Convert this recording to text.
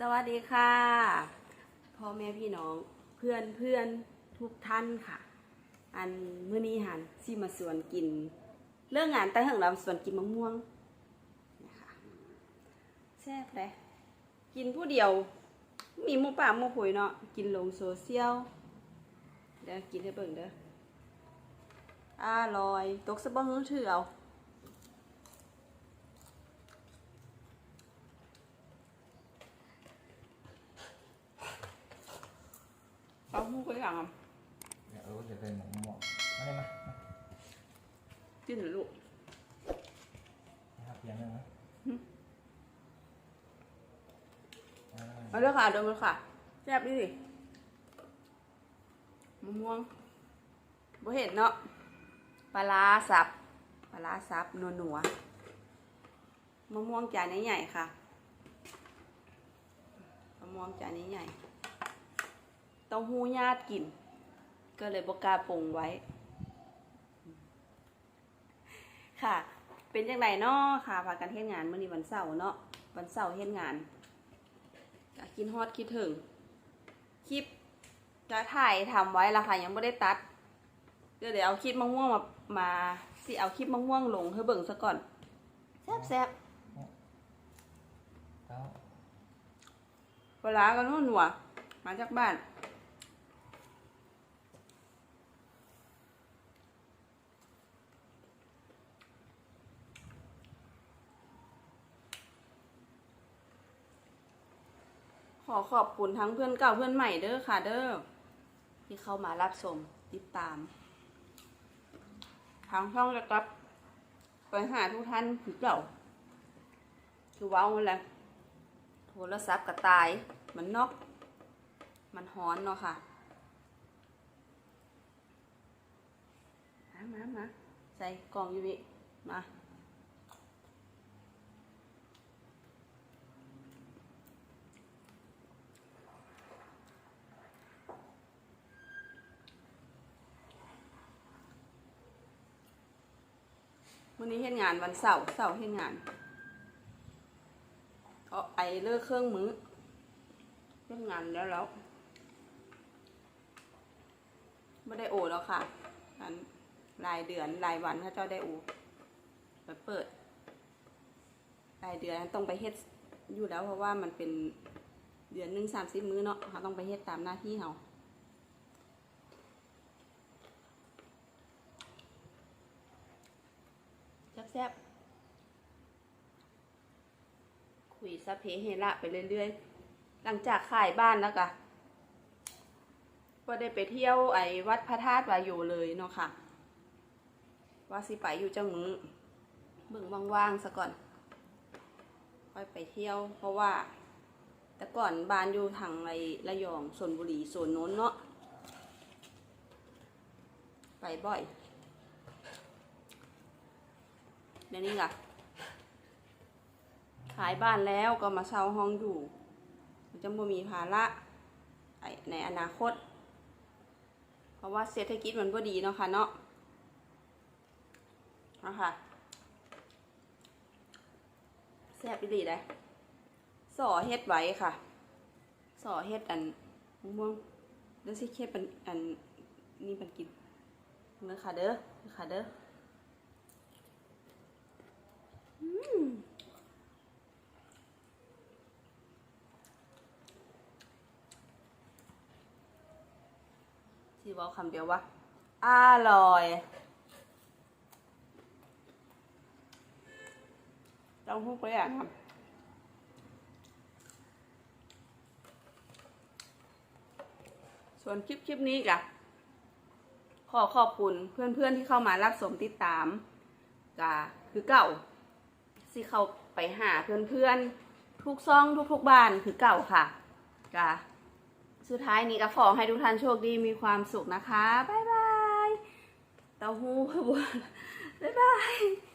สวัสดีค่ะพ่อแม่พี่น้องเพื่อนเพื่อนทุกท่านค่ะ อันมื้อนี้หันสิมาสวนกิน เรื่องงานแต่เหิงเราสวนกินมะม่วงนะคะแซ่บเลยกินผู้เดียว มีหมูป่าหมูผุยเนาะกินลงโซเชียลเดี๋ยวกินให้เบิ่งเด้ออร่อย ตกสะบ้งถือเอา เอาหูไปอย่างอะอยากรู้จะเป็นหมูหมอกมาเลยมามากินหรือลูกนะครับเพียงนึงนะหึอ่าเอาเด้อค่ะเดินมาค่ะแซ่บดิสิมะม่วงบ่เห็นเนาะปลาร้าสับปลาร้าสับนัวนัวๆมะม่วงจานใหญ่ๆค่ะมะม่วงจานใหญ่ๆเต้องหูญาติกิน ก็เลยบกล้าปรุงไว้ ค่ะ เป็นจังไดเนาะค่ะพากันเฮ็ดงานมื้อนี้วันเสาร์เนาะวันเสาร์เฮ็ดงานก็คิดฮอดคิดถึง คลิปจะถ่ายทำไว้ละค่ะยังไม่ได้ตัดเดี๋ยวเดี๋ยวเอาคลิปมะม่วงมามาสิเอาคลิปมะม่วงลงให้เบิ่งซะก่อนแซ่บแซ่บแล้วปลาร้าก็นุ่นหนัวมาจากบ้าน ขอขอบคุณทั้งเพื่อนเก่าเพื่อนใหม่เด้อค่ะเด้อที่เข้ามารับชมติดตามทางช่องจะกลับไปหาทุกท่านคือเก่าคือเว้าแหละโทรศัพท์กระตายมันนอก มันฮ้อนเนาะค่ะมามามาใส่กล่องอยู่นี่มา วันนี้เฮ็ดงานวันเสาร์เสาร์เฮ็ดงานก็ไอเลิกเครื่องมือเลิกงานแล้วแล้วไม่ได้โอแล้วค่ะนั้นรายเดือนรายวันถ้าเจ้าได้โอไปเปิดรายเดือนต้องไปเฮ็ดอยู่แล้วเพราะว่ามันเป็นเดือนหนึ่งสามสิบมื้อเนาะเขาต้องไปเฮ็ดตามหน้าที่เขาแซ่บๆคุยซะเพเฮระไปเรื่อยๆ หลังจากขายบ้านแล้วก็ก็ได้ไปเที่ยวไอ้วัดพระธาตุวายโยเลยเนาะค่ะ ว่าสิไปอยู่จังมือเบิ่งว่างๆซะก่อน ค่อยไปเที่ยว เพราะว่า แต่ก่อนบ้านอยู่ทางไรระยองสนบุรีโซนโน้นเนาะไปบ่อย เดี๋ยวนี้ล่ะ ขายบ้านแล้วก็มาเช่าห้องอยู่มันจะบ่มีภาระในอนาคต เพราะว่าเศรษฐกิจมันบ่ดีเนาะค่ะเนาะเอาค่ะแซ่บอีหลีเลยสอเฮ็ดไว้ค่ะสอเฮ็ดอันมะม่วงแล้วสิเฮ็ดเป็นอันนี่เป็นกินเด้อค่ะเด้อเด้อค่ะเด้อ ที่บอกคำเดียวว่าอร่อย ต้องพูดไปอย่างครับส่วนคลิปคลิปนี้กะขอขอบคุณเพื่อนๆที่เข้ามารับชมติดตามกะคือเก่า ที่เขาไปหาเพื่อนๆ ทุกซ่องทุกๆบ้านคือเก่าค่ะกะสุดท้ายนี้ก็ขอให้ทุกท่านโชคดีมีความสุขนะคะ บ๊ายบาย เต้าหู้ขบวนบ๊ายบาย